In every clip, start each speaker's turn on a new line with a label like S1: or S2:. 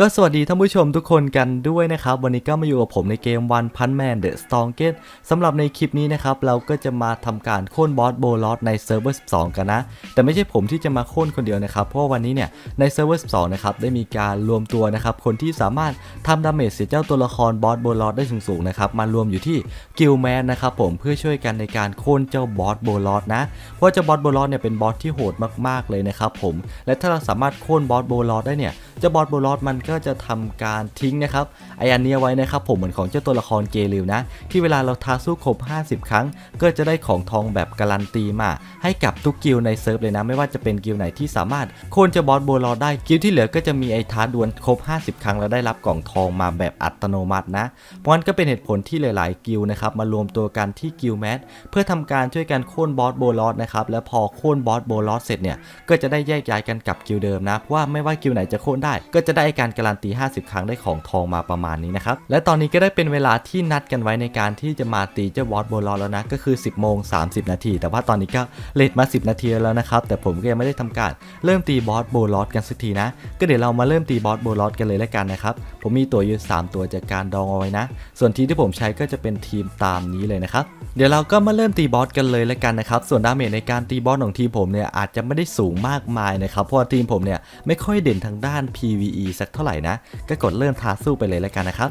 S1: ก็สวัสดีท่านผู้ชมทุกคนกันด้วยนะครับ วันนี้ก็มาอยู่กับผมในเกม One Punch Man The Strongest สำหรับในคลิปนี้นะครับ เราก็จะมาทำการโค่นบอสโบลอสในเซิร์ฟเวอร์ 12 กันนะ แต่ไม่ใช่ผมที่จะมาโค่นคนเดียวนะครับ เพราะว่าวันนี้เนี่ยในเซิร์ฟเวอร์ 12 นะครับ ได้มีการรวมตัวนะครับ คนที่สามารถทำดาเมจเสียเจ้าตัวละครบอสโบลอสได้สูงๆนะครับ มารวมอยู่ที่กิลแมนนะครับผมเพื่อช่วยกันในการโค่นเจ้าบอสโบลอสนะ เพราะเจ้าบอสโบลอสเนี่ยเป็นบอสที่โหดมากๆเลยนะครับผม และถ้าเราสามารถโค่นบอสโบลอสได้เนี่ย จ้าบอสโบลอสมันก็จะทำการทิ้งนะครับไออันนี้ไว้นะครับผมเหมือนของเจ้าตัวละครเกลิวนะ ที่เวลาเราท้าสู้ครบ 50 ครั้ง ก็จะได้ของทองแบบการันตีมา ให้กับทุกกิลในเซิร์ฟเลยนะ ไม่ว่าจะเป็นกิลไหนที่สามารถโค่นเจ้าบอสโบลอสได้กิลที่เหลือก็จะมีไอท้าดวลครบ 50 ครั้งแล้วได้รับกล่องทองมาแบบอัตโนมัตินะ เพราะงั้นก็เป็นเหตุผลที่หลาย ๆ กิลนะครับมารวมตัวกันที่กิลแมทเพื่อทำการช่วยกันโค่นบอสโบลอสนะครับและพอโค่นบอสโบลอสเสร็จเนี่ยก็จะได้แยกย้ายกันกับกิลเดิมนะเพราะว่าไม่ว่ากิลไหนจะโค่นได้ก็จะได้การการันตี 50 ครั้งได้ของทองมาประมาณนี้นะครับ และตอนนี้ก็ได้เป็นเวลาที่นัดกันไว้ในการที่จะมาตีเจ้าบอสโบลอแล้วนะ ก็คือ 10โมง30 นาที แต่ว่าตอนนี้ก็เลทมา 10 นาทีแล้วนะครับ แต่ผมก็ยังไม่ได้ทำการเริ่มตีบอสโบลอสกันสักทีนะ ก็เดี๋ยวเรามาเริ่มตีบอสโบลอสกันเลยแล้วกันนะครับ ผมมีตัวอยู่ 3 ตัวจากการดองเอาไว้นะ ส่วนทีมที่ผมใช้ก็จะเป็นทีมตามนี้เลยนะครับ เดี๋ยวเราก็มาเริ่มตีบอสกันเลยแล้วกันนะครับ ส่วนดาเมจในการตีบอสของทีมผมเนี่ยอาจจะไม่ได้สูงมากมายนะครับ เพราะว่าทีมผมเนี่ยไม่ค่อยเด่นทางด้าน PVE สักเท่าไหร่นะ ก็กดเริ่มท้าสู้ไปเลยแล้วกันนะครับ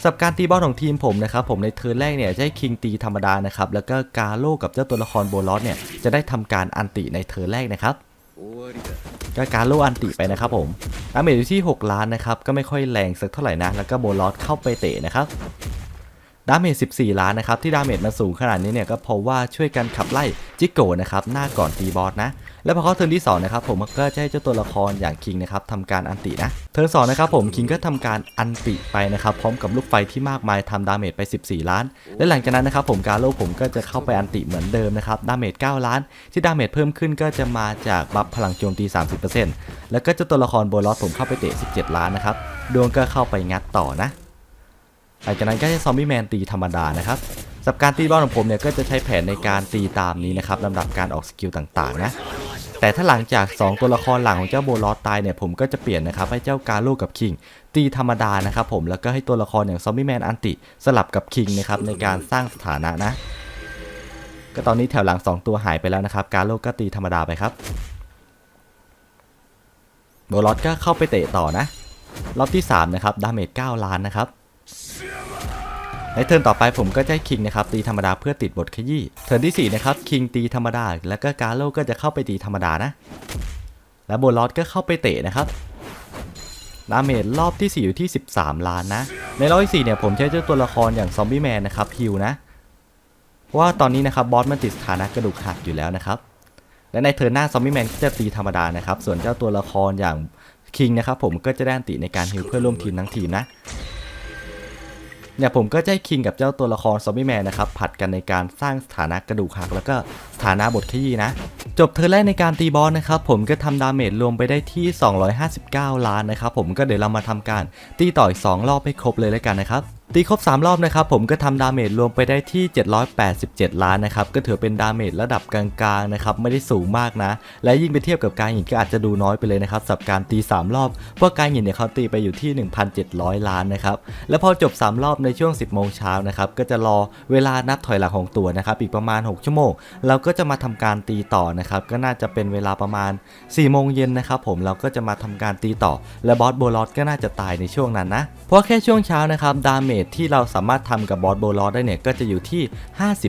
S1: สำหรับการตีบอลของทีมผมนะครับผมในเทิร์นแรกเนี่ยจะให้คิงตีธรรมดานะครับแล้วก็กาโลกับเจ้าตัวละครโบลอสเนี่ยจะได้ทำการอันติในเทิร์นแรกนะครับก็การโลอันติไปนะครับผมดาเมจอยู่ที่ 6 ล้านนะครับก็ไม่ค่อยแรงสักเท่าไหร่นะแล้วก็โบลอสเข้าไปเตะนะครับ ดาเมจ 14 ล้านนะครับ ที่ดาเมจมันสูงขนาดนี้เนี่ยก็เพราะว่าช่วยกันขับไล่จิโกะนะครับหน้าก่อนตีบอสนะ แล้วพอเข้าเทิร์นที่2นะครับผมก็จะให้เจ้าตัวละครอย่างคิงนะครับทำการอันตินะ เทิร์น2นะครับผมคิงก็ทำการอันติไปนะครับพร้อมกับลูกไฟที่มากมายทำดาเมจไป 14 ล้าน และหลังจากนั้นนะครับผมการโลผมก็จะเข้าไปอันติเหมือนเดิมนะครับดาเมจ 9 ล้าน ที่ดาเมจเพิ่มขึ้นก็จะมาจากบัฟพลังโจมตี 30%แล้วก็เจ้าตัวละครโบลอสผมเข้าไปเตะ 17 ล้านนะครับดวงก็เข้าไปงัดต่อนะ หลังจากนั้นก็จะซอมบี้แมนตีธรรมดานะครับสำหรับการตีบอลของผมเนี่ยก็จะใช้แผนในการตีตามนี้นะครับลำดับการออกสกิลต่างๆนะแต่ถ้าหลังจาก 2 ตัวละครหลังของเจ้าโบลอสตายเนี่ยผมก็จะเปลี่ยนนะครับให้เจ้ากาโลกับคิงตีธรรมดานะครับผมแล้วก็ให้ตัวละครอย่างซอมบี้แมนอันติสลับกับคิงนะครับในการสร้างสถานะนะ ก็ตอนนี้แถวหลัง 2 ตัวหายไปแล้วนะครับกาโลก็ตีธรรมดาไปครับโบลอสก็เข้าไปเตะต่อนะรอบที่3นะครับดาเมจ9ล้านนะครับ ในเทิร์นต่อไปผมก็จะให้คิงนะครับตีธรรมดาเพื่อติดบทขยี้เทิร์นที่4นะครับคิงตีธรรมดา แล้วก็กาโลก็จะเข้าไปตีธรรมดานะ แล้วโบลอสก็เข้าไปเตะนะครับดาเมจรอบที่ 4 อยู่ที่ 13 ล้านนะ ในรอบที่4เนี่ยผมใช้เจ้าตัวละครอย่างซอมบี้แมนนะครับฮิวนะเพราะว่าตอนนี้นะครับบอสมันติดสถานะกระดูกหักอยู่แล้วนะครับ และในเทิร์นหน้าซอมบี้แมนก็จะตีธรรมดานะครับ ส่วนเจ้าตัวละครอย่างคิงนะครับผมก็จะได้ติในการฮิวเพื่อร่วมทีมทั้งทีมนะ เนี่ยผมก็จะให้คิงกับเจ้าตัวละครซอมบี้แมนนะครับผัดกันในการสร้างสถานะกระดูกหักแล้วก็ สถานะบทขยี้นะ จบเธอแรกในการตีบอสนะครับผมก็ทำดาเมจรวมไปได้ที่ 259 ล้านนะครับผมก็เดี๋ยวเรามาทำการตีต่ออีก 2 รอบให้ครบเลยแล้วกันนะครับตีครบ 3 รอบนะครับผมก็ทำดาเมจรวมไปได้ที่ 787 ล้านนะครับก็ถือเป็นดาเมจระดับกลางๆนะครับไม่ได้สูงมากนะ และยิ่งไปเทียบกับการหินก็อาจจะดูน้อยไปเลยนะครับสำหรับการตี 3 รอบเพราะการหินเนี่ยเขาตีไปอยู่ที่ 1,700 ล้านนะครับแล้วพอจบ 3 รอบในช่วง 10 โมงเช้านะครับก็จะรอเวลานับถอยหลังของตัวนะครับอีกประมาณ 6 ชั่วโมง เราก็จะมาทำการตีต่อนะครับ ก็น่าจะเป็นเวลาประมาณ4โมงเย็นนะครับผมเราก็จะมาทำการตีต่อ และบอสโบลอสก็น่าจะตายในช่วงนั้นนะ เพราะแค่ช่วงเช้านะครับดาเมจที่เราสามารถทำกับบอสโบลอสได้เนี่ยก็จะอยู่ที่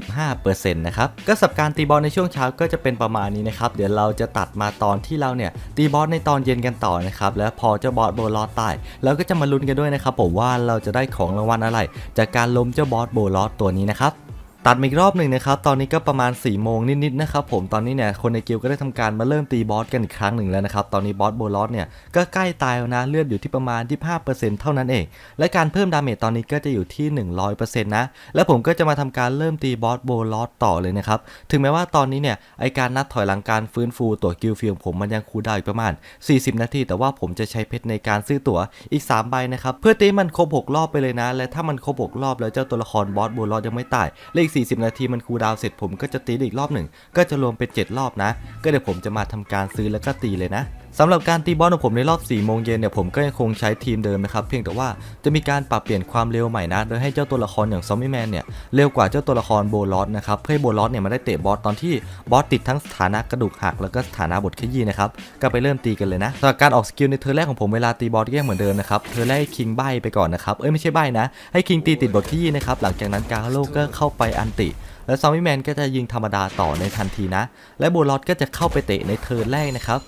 S1: 55%นะครับก็สับการตีบอสในช่วงเช้าก็จะเป็นประมาณนี้นะครับเดี๋ยวเราจะตัดมาตอนที่เราเนี่ยตีบอสในตอนเย็นกันต่อนะครับแล้วพอเจ้าบอสโบลอสตายเราก็จะมาลุ้นกันด้วยนะครับผมว่าเราจะได้ของรางวัลอะไร จากการล้มเจ้าบอสโบลอสตัวนี้นะครับ ตัดมาอีกรอบหนึ่งนะครับ ตอนนี้ก็ประมาณ4ี่โมงนิดๆนะครับผม ตอนนี้เนี่ยคนในกิลก็ได้ทำการมาเริ่มตีบอสกันอีกครั้งหนึ่งแล้วนะครับ ตอนนี้บอสโบลอสเนี่ยก็ใกล้ตายแล้วนะ เลือดอยู่ที่ประมาณที่5%เท่านั้นเอง และการเพิ่มดาเมจตอนนี้ก็จะอยู่ที่ 100%นะ และผมก็จะมาทำการเริ่มตีบอสโบลอสต่อเลยนะครับ ถึงแม้ว่าตอนนี้เนี่ยไอการนัดถอยหลังการฟื้นฟูตัวกิลฟิลผมมันยังคูดาวอีกประมาณ 40 นาที แต่ว่าผมจะใช้เพชรในการซื้อตั๋วอีก3ใบนะครับ เพื่อตีมันครบ 6 รอบไปเลยนะ และถ้ามันครบ 6 รอบแล้วเจ้าตัวละครบอสโบลอสยังไม่ตายเลข40 นาทีมันคูลดาวเสร็จผมก็จะตีอีกรอบหนึ่ง ก็จะรวมเป็น 7 รอบนะ ก็เดี๋ยวผมจะมาทำการซื้อแล้วก็ตีเลยนะ สำหรับการตีบอสของผมในรอบ 4 โมงเย็นเนี่ยผมก็ยังคงใช้ทีมเดิมนะครับเพียงแต่ว่าจะมีการปรับเปลี่ยนความเร็วใหม่นะ โดยให้เจ้าตัวละครอย่างซอมบี้แมนเนี่ยเร็วกว่าเจ้าตัวละครโบลอสนะครับเพื่อให้โบลอสเนี่ยมาได้เตะบอสตอนที่บอสติดทั้งสถานะกระดูกหักแล้วก็สถานะบทขยี้นะครับก็ไปเริ่มตีกันเลยนะสำหรับการออกสกิลในเทอร์แรกของผมเวลาตีบอสก็ยังเหมือนเดิมนะครับเทอร์แรกให้คิงใบไปก่อนนะครับเอ้ยไม่ใช่ใบนะให้คิงตีติดบทขยี้นะครับหลังจากนั้นกาโลก็เข้าไปอันติแล้วซอมบี้แมนก็จะยิงธรรมดาต่อในทันทีนะ และโบลอสก็จะเข้าไปเตะในเทิร์นแรกนะครับ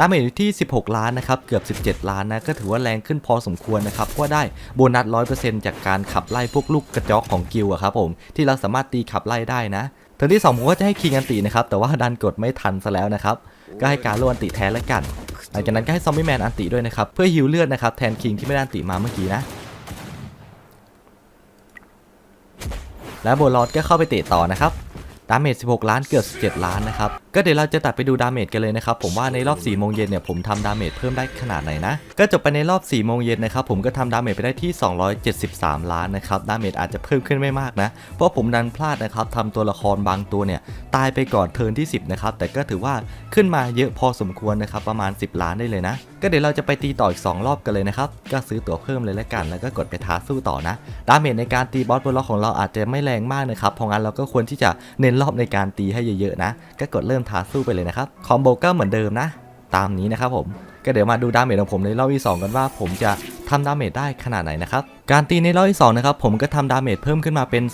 S1: ดาเมจอยู่ที่ 16 ล้านนะครับเกือบ 17 ล้านนะก็ถือว่าแรงขึ้นพอสมควรนะครับเพราะว่าได้โบนัส 100%จากการขับไล่พวกลูกกระจอกของกิลอะครับผมที่เราสามารถตีขับไล่ได้นะเทิร์นที่2ผมก็จะให้คิงอันตินะครับแต่ว่าดันกดไม่ทันซะแล้วนะครับก็ให้การโลอันติแทนแล้วกันหลังจากนั้นก็ให้ซอมบี้แมนอันติด้วยนะครับเพื่อฮิวเลือดนะครับแทนคิงที่ไม่ได้อันติมาเมื่อกี้นะแล้วโบลอสก็เข้าไปเตะต่อนะครับ ดาเมจ 16 ล้านเกือบ 17 ล้านนะครับ ก็เดี๋ยวเราจะตัดไปดูดาเมจกันเลยนะครับ ผมว่าในรอบ 4 โมงเย็นเนี่ยผมทำดาเมจเพิ่มได้ขนาดไหนนะ ก็จบไปในรอบ 4 โมงเย็นนะครับ ผมก็ทำดาเมจไปได้ที่ 273 ล้านนะครับ ดาเมจอาจจะเพิ่มขึ้นไม่มากนะ เพราะผมดันพลาดนะครับทำตัวละครบางตัวเนี่ยตายไปก่อนเทิร์นที่ 10 นะครับ แต่ก็ถือว่าขึ้นมาเยอะพอสมควรนะครับ ประมาณ 10 ล้านได้เลยนะ ก็เดี๋ยวเราจะไปตีต่ออีก 2 รอบกันเลยนะครับ ก็ซื้อตั๋วเพิ่มเลยแล้วกัน แล้วก็กดไปท้าสู้ต่อนะ ดาเมจในการตีบอสบนล็อกของเราอาจจะไม่แรงมากนะครับ เพราะงั้นเราก็ควรที่จะเน้นรอบในการตีให้เยอะๆนะ ก็กดเริ่มท้าสู้ไปเลยนะครับ คอมโบก็เหมือนเดิมนะ ตามนี้นะครับผม ก็เดี๋ยวมาดูดาเมจของผมในรอบที่2กันว่าผมจะ ทำดาเมจได้ขนาดไหนนะครับการตีในรอบที่2นะครับผมก็ทำดาเมจเพิ่มขึ้นมาเป็น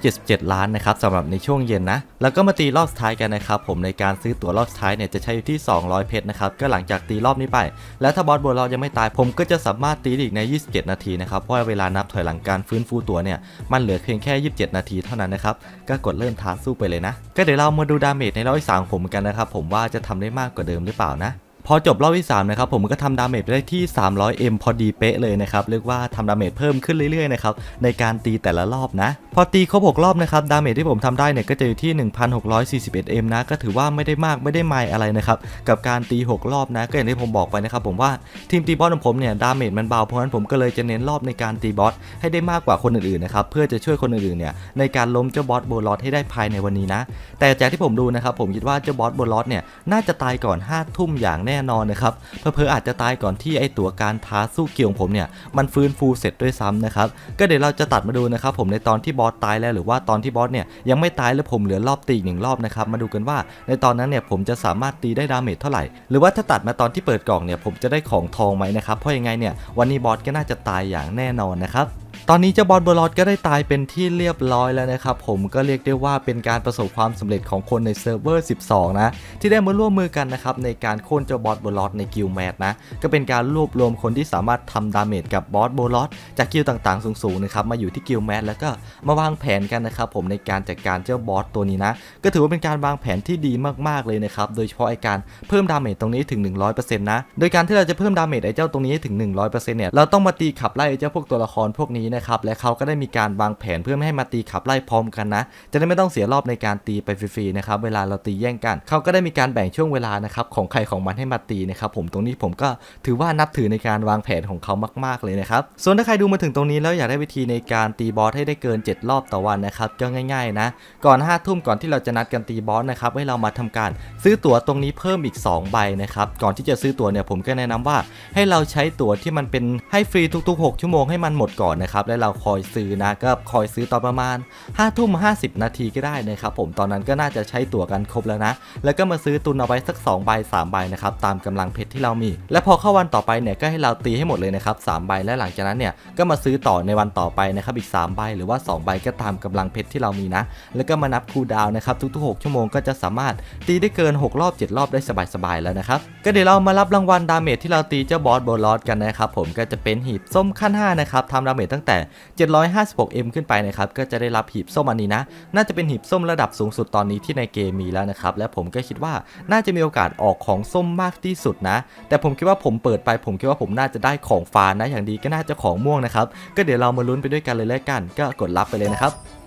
S1: 277 ล้านนะครับสำหรับในช่วงเย็นนะ แล้วก็มาตีรอบสุดท้ายกันนะครับผมในการซื้อตั๋วรอบสุดท้ายเนี่ยจะใช้อยู่ที่ 200 เพชรนะครับก็หลังจากตีรอบนี้ไป แล้วถ้าบอสบนเรายังไม่ตายผมก็จะสามารถตีอีกใน 27 นาทีนะครับเพราะเวลานับถอยหลังการฟื้นฟูตั๋วเนี่ยมันเหลือเพียงแค่ 27 นาทีเท่านั้นนะครับก็กดเริ่มท้าสู้ไปเลยนะ ก็เดี๋ยวเรามาดูดาเมจในรอบที่สามผมกันนะครับผมว่าจะทำได้มากกว่าเดิมหรือเปล่านะ พอจบรอบที่3นะครับผมก็ทำดาเมจได้ที่ 300M พอดีเป๊ะเลยนะครับเรียกว่าทำดาเมจเพิ่มขึ้นเรื่อยๆนะครับในการตีแต่ละรอบนะ พอตีครบ 6 รอบนะครับดาเมจที่ผมทำได้เนี่ยก็จะอยู่ที่ 1641M นะก็ถือว่าไม่ได้มากไม่ได้ไม่อะไรนะครับกับการตี 6 รอบนะก็อย่างที่ผมบอกไปนะครับผมว่าทีมตีบอสของผมเนี่ยดาเมจมันเบาเพราะฉะนั้นผมก็เลยจะเน้นรอบในการตีบอสให้ได้มากกว่าคนอื่นๆนะครับเพื่อจะช่วยคนอื่นๆเนี่ยในการล้มเจ้าบอสโบลอสให้ได้ภายในวันนี้นะแต่จากที่ผมดูนะครับผมคิดว่าเจ้าบอสโบลอสเนี่ยน่าจะตายก่อน5ทุ่มอย่างแนแน่นอนนะครับเพอเพอๆอาจจะตายก่อนที่ไอตัวการท้าสู้เกี่ยวของผมเนี่ยมันฟื้นฟูเสร็จด้วยซ้ำนะครับก็เดี๋ยวเราจะตัดมาดูนะครับผมในตอนที่บอสตายแล้วหรือว่าตอนที่บอสเนี่ยยังไม่ตายแล้วผมเหลือรอบตีอีกหนึ่งรอบนะครับมาดูกันว่าในตอนนั้นเนี่ยผมจะสามารถตีได้ดาเมจเท่าไหร่ หรือว่าถ้าตัดมาตอนที่เปิดกล่องเนี่ยผมจะได้ของทองไหมนะครับเพราะยังไงเนี่ยวันนี้บอสก็น่าจะตายอย่างแน่นอนนะครับ ตอนนี้เจ้าบอสเบอร์ลอดก็ได้ตายเป็นที่เรียบร้อยแล้วนะครับผมก็เรียกได้ว่าเป็นการประสบความสำเร็จของคนในเซิร์ฟเวอร์ 12 นะ ที่ได้มาร่วมมือกันนะครับในการโค่นเจ้าบอสเบอร์ลอดในกิลแมทนะก็เป็นการรวบรวมคนที่สามารถทำดาเมจกับบอสเบอร์ลอดจากกิลต่างๆ สูงๆนะครับมาอยู่ที่กิลแมทแล้วก็มาวางแผนกันนะครับผมในการจัดการเจ้าบอสตัวนี้นะก็ถือว่าเป็นการวางแผนที่ดีมากๆเลยนะครับโดยเฉพาะไอการเพิ่มดาเมจตรงนี้ถึง 100%นะโดยการที่เราจะเพิ่มดาเมจไอเจ้าตรงนี้ถึง 100%เนี่ยเราต้องมาตีขับไล่ไอเจ้าพวกตัวละครพวกนี้นะครับ และเขาก็ได้มีการวางแผนเพื่อไม่ให้มาตีขับไล่พร้อมกันนะ จะได้ไม่ต้องเสียรอบในการตีไปฟรีๆนะครับ เวลาเราตีแย่งกัน เขาก็ได้มีการแบ่งช่วงเวลานะครับของใครของมันให้มาตีนะครับ ผมตรงนี้ผมก็ถือว่านับถือในการวางแผนของเขามาก ๆเลยนะครับ ส่วนถ้าใครดูมาถึงตรงนี้แล้วอยากได้วิธีในการตีบอสให้ได้เกิน 7 รอบต่อวันนะครับก็ง่ายๆนะ ก่อน5้าทุ่มก่อนที่เราจะนัดกันตีบอสนะครับให้เรามาทำการซื้อตั๋วตรงนี้เพิ่มอีก 2 ใบนะครับก่อนที่จะซื้อตั๋วเนี่ยผมก็แนะนำว่าให้เราใช้ตั๋วที่มันเป็นให้ฟรีทุกๆ 6 ชั่วโมงให้มันหมดก่อนนะครับและเราคอยซื้อนะก็คอยซื้อตอนประมาณ5้าทุ่มห้นาทีก็ได้นะครับผมตอนนั้นก็น่าจะใช้ตั๋วกันครบแล้วนะ แล้วก็มาซื้อตุนเอาไว้สัก2ใบ3ใบนะครับตามกำลังเพชรที่เรามี และพอเข้าวันต่อไปเนี่ยก็ให้เราตีให้หมดเลยนะครับ3ใบและหลังจากนั้นเนี่ยก็มาซื้อต่อในวันต่อไปนะครับอีก3ใบหรือว่า 2 ใบก็ตามกำลังเพชรที่เรามีนะ แล้วก็มานับคูดาวน์นะครับทุกๆ 6 ชั่วโมงก็จะสามารถตีได้เกิน 6 รอบ 7 รอบได้สบายๆแล้วนะครับก็เดี๋ยวเรามารับรางวัลดาเมจที่เราตีเจ้าบอสโบลอสกันนะครับผมก็จะเป็นหีบส้มขั้น5นะครับทำดาเมจตั้งแต่ 756M ขึ้นไปนะครับก็จะได้รับหีบส้มอันนี้นะ น่าจะเป็นหีบส้มระดับสูงสุดตอนนี้ที่ในเกมมีแล้วนะครับ และผมก็คิดว่าน่าจะมีโอกาสออกของส้มมากที่สุดนะ แต่ผมคิดว่าผมเปิดไป ผมคิดว่าผมน่าจะได้ของฟ้านะ อย่างดีก็น่าจะของม่วงนะครับ ก็เดี๋ยวเรามาลุ้นไปด้วยกันเลยแล้วกัน ก็กดรับไปเลยนะครับ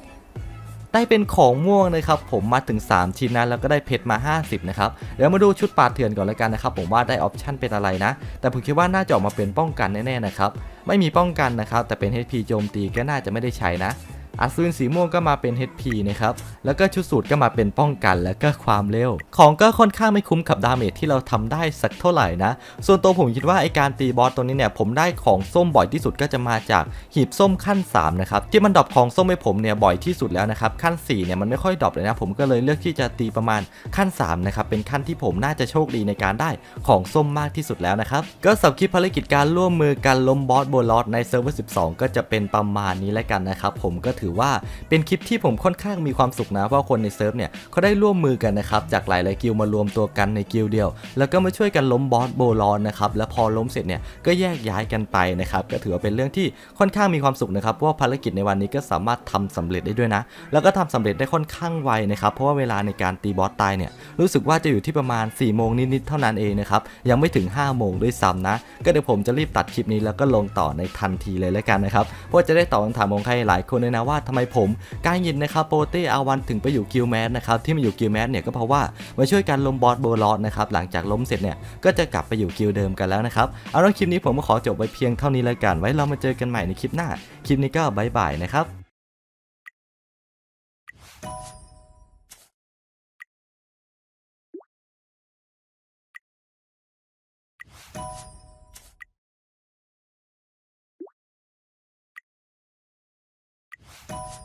S1: ได้เป็นของม่วงนะครับผมมาถึง 3 ชิ้นนะแล้วก็ได้เพชรมา 50นะครับเดี๋ยวมาดูชุดปาดเถื่อนก่อนแล้วกันนะครับผมว่าได้ออปชั่นเป็นอะไรนะ แต่ผมคิดว่าน่าจะออกมาเป็นป้องกันแน่ๆนะครับไม่มีป้องกันนะครับแต่เป็น HP โจมตีก็น่าจะไม่ได้ใช้นะ อัศวินสีม่วงก็มาเป็น HP นะครับ แล้วก็ชุดสูตรก็มาเป็นป้องกันแล้วก็ความเร็ว ของก็ค่อนข้างไม่คุ้มกับดาเมจที่เราทำได้สักเท่าไหร่นะ ส่วนตัวผมคิดว่าไอการตีบอสตัวนี้เนี่ยผมได้ของส้มบ่อยที่สุดก็จะมาจากหีบส้มขั้น3นะครับที่มันดรอปของส้มให้ผมเนี่ยบ่อยที่สุดแล้วนะครับขั้น4เนี่ยมันไม่ค่อยดรอปเลยนะผมก็เลยเลือกที่จะตีประมาณขั้น3นะครับเป็นขั้นที่ผมน่าจะโชคดีในการได้ของส้มมากที่สุดแล้วนะครับก็สับคลิปภารกิจการร่วมมือกันล้มบอสโบลอสในเซิร์ฟเวอร์12 ก็จะเป็นประมาณนี้แล้วกันนะครับผมก็ถือว่าเป็นคลิปที่ผมค่อนข้างมีความสุขนะ เพราะคนในเซิร์ฟเนี่ยเขาได้ร่วมมือกันนะครับ จากหลายๆกิลด์มารวมตัวกันในกิลด์เดียว แล้วก็มาช่วยกันล้มบอสโบลอนนะครับ แล้วพอล้มเสร็จเนี่ยก็แยกย้ายกันไปนะครับ ก็ถือว่าเป็นเรื่องที่ค่อนข้างมีความสุขนะครับ เพราะภารกิจในวันนี้ก็สามารถทำสำเร็จได้ด้วยนะ แล้วก็ทำสำเร็จได้ค่อนข้างไวนะครับ เพราะว่าเวลาในการตีบอสตายเนี่ย รู้สึกว่าจะอยู่ที่ประมาณ4ี่โมงนิดๆเท่านั้นเองนะครับ ยังไม่ถึง5้าโมงด้วยซ้ำนะ ก็เดี๋ยวผมจะรีบตัดคลิปนี้แล้วก็ลงต่อในทันทีเลยแล้วกันนะครับ เพราะจะได้ตอบคำถามของใครหลายคนเลยนะว่าทำไมผมกล้ายินนะครับโปเต้อาวันถึงไปอยู่กิลแมสนะครับที่มาอยู่กิลแมสเนี่ยก็เพราะว่ามาช่วยกันล้มบอสโบลอสนะครับหลังจากล้มเสร็จเนี่ยก็จะกลับไปอยู่กิลเดิมกันแล้วนะครับเอาละคลิปนี้ผมก็ขอจบไว้เพียงเท่านี้แล้วกัน ไว้เรามาเจอกันใหม่ในคลิปหน้าคลิปนี้ก็บายบายนะครับ you